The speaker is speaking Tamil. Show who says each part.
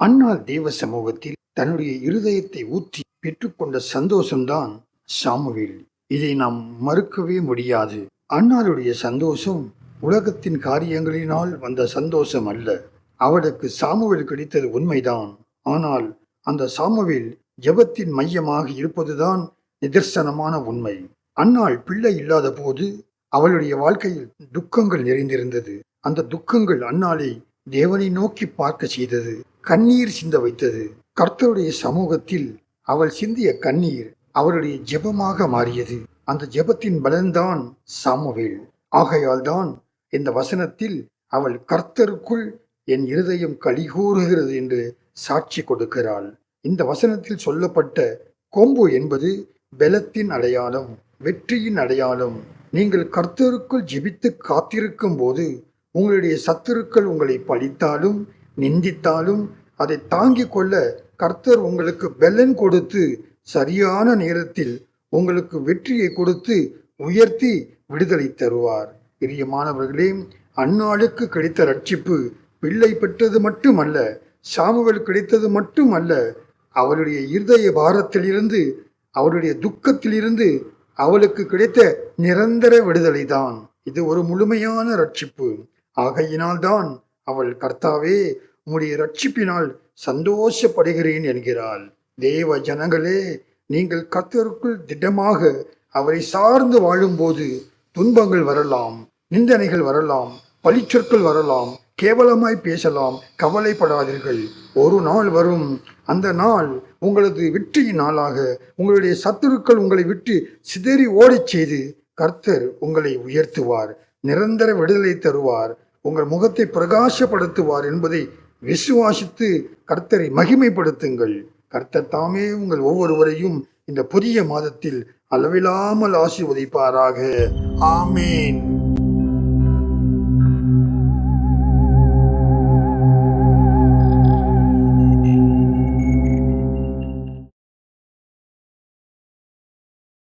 Speaker 1: அன்னாள் தேவ சமூகத்தில் தன்னுடைய இருதயத்தை ஊற்றி பெற்றுக்கொண்ட சந்தோஷம்தான் சாமுவேல். இதை நாம் மறுக்கவே முடியாது. அன்னாருடைய சந்தோஷம் உலகத்தின் காரியங்களினால் வந்த சந்தோஷம் அல்ல. அவளுக்கு சாமுவேல் கிடைத்தது உண்மைதான். ஆனால் அந்த சாமுவேல் ஜெபத்தின் மையமாக இருப்பதுதான் நிதர்சனமான உண்மை. அன்னாள் பிள்ளை இல்லாத போது அவளுடைய வாழ்க்கையில் துக்கங்கள் நிறைந்திருந்தது. அந்த துக்கங்கள் அன்னாளை தேவனை நோக்கி பார்க்க செய்தது. கண்ணீர் சிந்த வைத்தது. கர்த்தருடைய சமூகத்தில் அவள் சிந்திய கண்ணீர் அவளுடைய ஜெபமாக மாறியது. அந்த ஜெபத்தின் பலன்தான் சாமுவேல். ஆகையால் தான் இந்த வசனத்தில் அவள் கர்த்தருக்குள் என் இருதயம் கலிகூறுகிறது என்று சாட்சி கொடுக்கிறாள். இந்த வசனத்தில் சொல்லப்பட்ட கொம்பு என்பது பலத்தின் அடையாளம் வெற்றியின் அடையாளம். நீங்கள் கர்த்தருக்குள் ஜெபித்து காத்திருக்கும் போது உங்களுடைய சத்துருக்கள் உங்களை பழித்தாலும் நிந்தித்தாலும் அதை தாங்கிக் கொள்ள கர்த்தர் உங்களுக்கு பெலன் கொடுத்து சரியான நேரத்தில் உங்களுக்கு வெற்றியை கொடுத்து உயர்த்தி விடுதலை தருவார். பிரியமானவர்களே அந்நாளுக்கு கிடைத்த ரட்சிப்பு பிள்ளை பெற்றது மட்டுமல்ல சாமுவல் கிடைத்தது மட்டுமல்ல அவருடைய இருதய பாரத்திலிருந்து அவருடைய துக்கத்திலிருந்து அவளுக்கு கிடைத்த நிரந்தர விடுதலை தான் இது ஒரு முழுமையான ரட்சிப்பு. ஆகையினால்தான் அவள் கர்த்தாவே உம்முடைய ரட்சிப்பினால் சந்தோஷப்படுகிறேன் என்கிறாள். தேவ ஜனங்களே நீங்கள் கர்த்தருக்குள் திடமாக அவரை சார்ந்து வாழும்போது துன்பங்கள் வரலாம் நிந்தனைகள் வரலாம் பழிச்சொற்கள் வரலாம் கேவலமாய் பேசலாம் கவலைப்படாதீர்கள். ஒரு நாள் வரும் அந்த நாள் உங்களது வெற்றியின் நாளாக உங்களுடைய சத்துருக்கள் உங்களை விட்டு சிதறி ஓடச் செய்து கர்த்தர் உங்களை உயர்த்துவார் நிரந்தர விடுதலை தருவார் உங்கள் முகத்தை பிரகாசப்படுத்துவார் என்பதை விசுவாசித்து கர்த்தரை மகிமைப்படுத்துங்கள். கர்த்தர் தாமே உங்கள் ஒவ்வொருவரையும் இந்த புதிய மாதத்தில் அளவில்லாமல் ஆசீர்வதிப்பாராக. ஆமேன்.